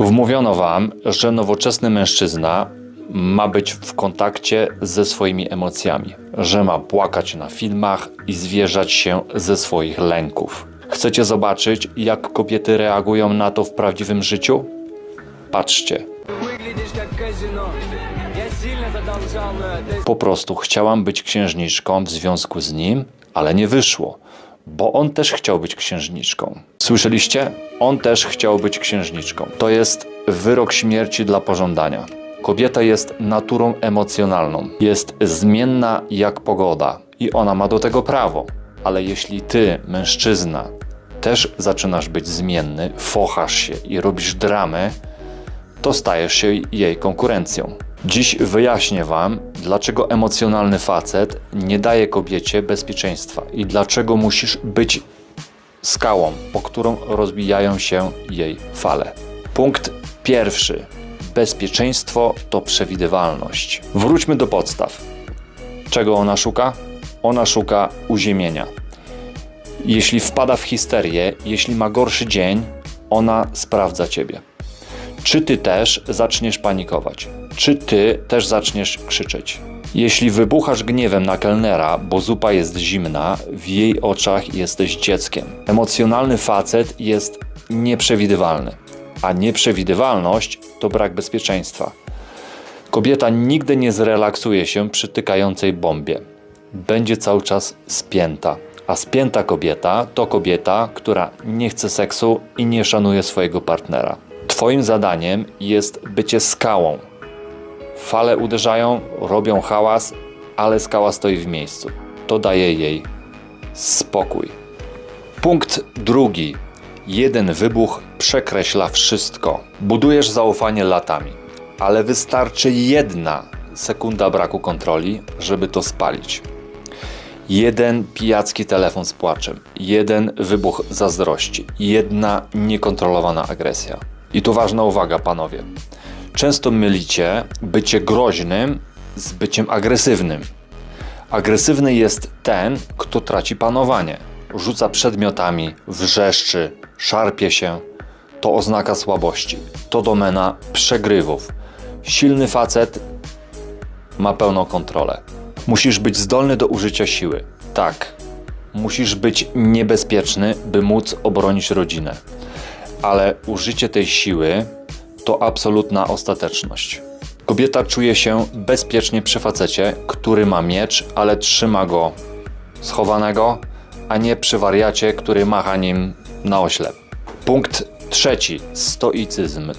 Wmówiono wam, że nowoczesny mężczyzna ma być w kontakcie ze swoimi emocjami, że ma płakać na filmach i zwierzać się ze swoich lęków. Chcecie zobaczyć, jak kobiety reagują na to w prawdziwym życiu? Patrzcie. Po prostu chciałam być księżniczką w związku z nim, ale nie wyszło, bo on też chciał być księżniczką. Słyszeliście? On też chciał być księżniczką. To jest wyrok śmierci dla pożądania. Kobieta jest naturą emocjonalną, jest zmienna jak pogoda i ona ma do tego prawo. Ale jeśli ty, mężczyzna, też zaczynasz być zmienny, fochasz się i robisz dramę, to stajesz się jej konkurencją. Dziś wyjaśnię Wam, dlaczego emocjonalny facet nie daje kobiecie bezpieczeństwa i dlaczego musisz być skałą, po którą rozbijają się jej fale. Punkt pierwszy. Bezpieczeństwo to przewidywalność. Wróćmy do podstaw. Czego ona szuka? Ona szuka uziemienia. Jeśli wpada w histerię, jeśli ma gorszy dzień, ona sprawdza ciebie. Czy ty też zaczniesz panikować? Czy ty też zaczniesz krzyczeć? Jeśli wybuchasz gniewem na kelnera, bo zupa jest zimna, w jej oczach jesteś dzieckiem. Emocjonalny facet jest nieprzewidywalny, a nieprzewidywalność to brak bezpieczeństwa. Kobieta nigdy nie zrelaksuje się przy tykającej bombie. Będzie cały czas spięta. A spięta kobieta to kobieta, która nie chce seksu i nie szanuje swojego partnera. Twoim zadaniem jest bycie skałą. Fale uderzają, robią hałas, ale skała stoi w miejscu. To daje jej spokój. Punkt drugi. Jeden wybuch przekreśla wszystko. Budujesz zaufanie latami, ale wystarczy jedna sekunda braku kontroli, żeby to spalić. Jeden pijacki telefon z płaczem, jeden wybuch zazdrości, jedna niekontrolowana agresja. I tu ważna uwaga, panowie. Często mylicie bycie groźnym z byciem agresywnym. Agresywny jest ten, kto traci panowanie. Rzuca przedmiotami, wrzeszczy, szarpie się. To oznaka słabości. To domena przegrywów. Silny facet ma pełną kontrolę. Musisz być zdolny do użycia siły. Tak, musisz być niebezpieczny, by móc obronić rodzinę. Ale użycie tej siły to absolutna ostateczność. Kobieta czuje się bezpiecznie przy facecie, który ma miecz, ale trzyma go schowanego, a nie przy wariacie, który macha nim na oślep. Punkt trzeci. Stoicyzm.